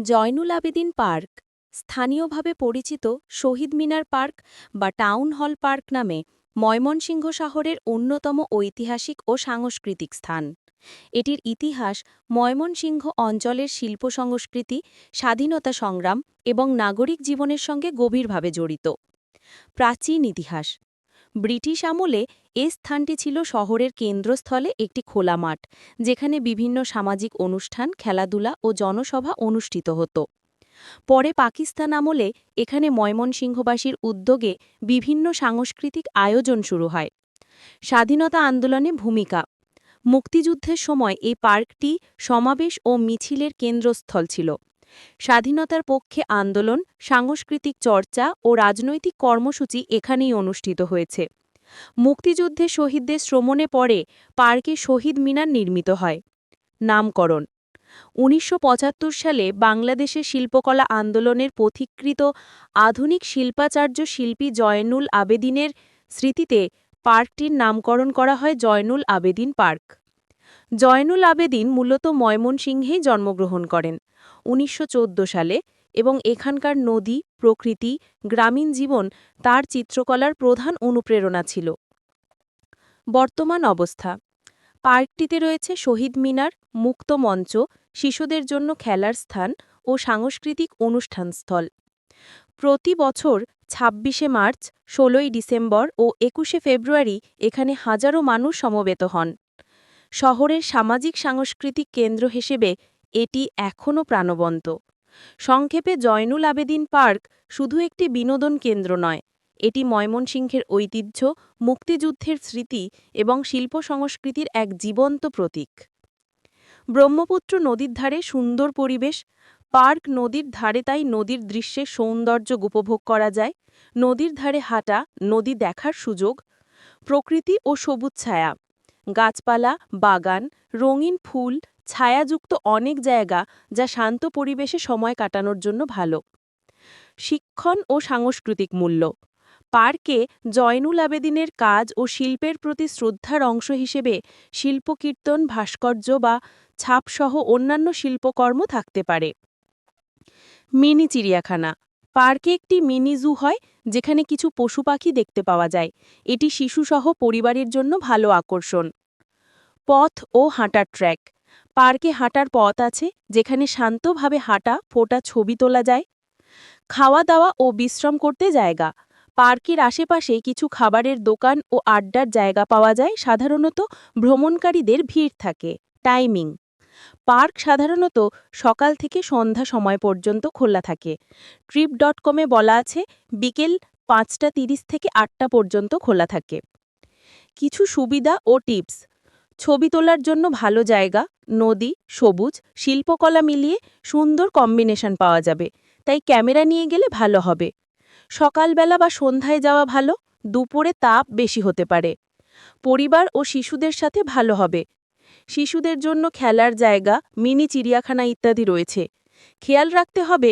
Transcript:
Zainul Abedin park, স্থানীয়ভাবে পরিচিত Shaheed Minar park বা টাউন হল পার্ক নামে ময়মনসিংহ শহরের অন্যতম ঐতিহাসিক ও সাংস্কৃতিক স্থান। এটির ইতিহাস ময়মনসিংহ অঞ্চলের শিল্প সংস্কৃতি, স্বাধীনতা সংগ্রাম এবং নাগরিক জীবনের সঙ্গে গভীরভাবে জড়িত। প্রাচীন ইতিহাস ব্রিটিশ আমলে এ স্থানটি ছিল শহরের কেন্দ্রস্থলে একটি খোলা মাঠ, যেখানে বিভিন্ন সামাজিক অনুষ্ঠান, খেলাধুলা ও জনসভা অনুষ্ঠিত হতো। পরে পাকিস্তান আমলে এখানে ময়মনসিংহবাসীর উদ্যোগে বিভিন্ন সাংস্কৃতিক আয়োজন শুরু হয়। স্বাধীনতা আন্দোলনে ভূমিকা। মুক্তিযুদ্ধের সময় এই পার্কটি সমাবেশ ও মিছিলের কেন্দ্রস্থল ছিল। স্বাধীনতার পক্ষে আন্দোলন, সাংস্কৃতিক চর্চা ও রাজনৈতিক কর্মসূচি এখানেই অনুষ্ঠিত হয়েছে। মুক্তিযুদ্ধে শহীদদের শ্রমণে পরে পার্কে শহীদ মিনার নির্মিত হয়। নামকরণ। উনিশশো পঁচাত্তর সালে বাংলাদেশের শিল্পকলা আন্দোলনের পথিকৃত আধুনিক শিল্পাচার্য শিল্পী জয়নুল আবেদিনের স্মৃতিতে পার্কটির নামকরণ করা হয় জয়নুল আবেদিন পার্ক। জয়নুল আবেদিন মূলত ময়মনসিংহেই জন্মগ্রহণ করেন। উনিশশো চৌদ্দ সালে এবং এখানকার নদী, প্রকৃতি, গ্রামীণ জীবন তার চিত্রকলার প্রধান অনুপ্রেরণা ছিল। বর্তমান অবস্থা। পার্কটিতে রয়েছে শহীদ মিনার, মুক্ত মঞ্চ, শিশুদের জন্য খেলার স্থান ও সাংস্কৃতিক অনুষ্ঠানস্থল। প্রতি বছর ছাব্বিশে মার্চ, ষোলোই ডিসেম্বর ও একুশে ফেব্রুয়ারি এখানে হাজারো মানুষ সমবেত হন। শহরের সামাজিক সাংস্কৃতিক কেন্দ্র হিসেবে এটি এখনও প্রাণবন্ত। সংক্ষেপে জয়নুল আবেদিন পার্ক শুধু একটি বিনোদন কেন্দ্র নয়, এটি ময়মনসিংহের ঐতিহ্য, মুক্তিযুদ্ধের স্মৃতি এবং শিল্প সংস্কৃতির এক জীবন্ত প্রতীক। ব্রহ্মপুত্র নদীর ধারে সুন্দর পরিবেশ, পার্ক নদীর ধারে তাই নদীর দৃশ্যে সৌন্দর্য উপভোগ করা যায়, নদীর ধারে হাঁটা, নদী দেখার সুযোগ, প্রকৃতি ও সবুজ ছায়া। গাছপালা, বাগান, রঙিন ফুল, ছায়াযুক্ত অনেক জায়গা যা শান্ত পরিবেশে সময় কাটানোর জন্য ভালো। শিক্ষণ ও সাংস্কৃতিক মূল্য। পার্কে জয়নুল আবেদিনের কাজ ও শিল্পের প্রতি শ্রদ্ধার অংশ হিসেবে শিল্পকীর্তন, ভাস্কর্য বা ছাপসহ অন্যান্য শিল্পকর্ম থাকতে পারে। মিনি চিড়িয়াখানা। পার্কে একটি মিনি জু হয়, যেখানে কিছু পশু পাখি দেখতে পাওয়া যায়। এটি শিশুসহ পরিবারের জন্য ভালো আকর্ষণ। পথ ও হাঁটার ট্র্যাক। পার্কে হাঁটার পথ আছে, যেখানে শান্তভাবে হাঁটা, ফোটা ছবি তোলা যায়। খাওয়া দাওয়া ও বিশ্রাম করতে জায়গা। পার্কের আশেপাশে কিছু খাবারের দোকান ও আড্ডার জায়গা পাওয়া যায়। সাধারণত ভ্রমণকারীদের ভিড় থাকে। টাইমিং। পার্ক সাধারণত সকাল থেকে সন্ধ্যা সময় পর্যন্ত খোলা থাকে। ট্রিপ ডট কমে বলা আছে, বিকেল পাঁচটা তিরিশ থেকে আটটা পর্যন্ত খোলা থাকে। কিছু সুবিধা ও টিপস। ছবি তোলার জন্য ভালো জায়গা, নদী, সবুজ, শিল্পকলা মিলিয়ে সুন্দর কম্বিনেশন পাওয়া যাবে। তাই ক্যামেরা নিয়ে গেলে ভালো হবে। সকালবেলা বা সন্ধ্যায় যাওয়া ভালো, দুপুরে তাপ বেশি হতে পারে। পরিবার ও শিশুদের সাথে ভালো হবে। শিশুদের জন্য খেলার জায়গা মিনি চিড়িয়াখানা ইত্যাদি রয়েছে। খেয়াল রাখতে হবে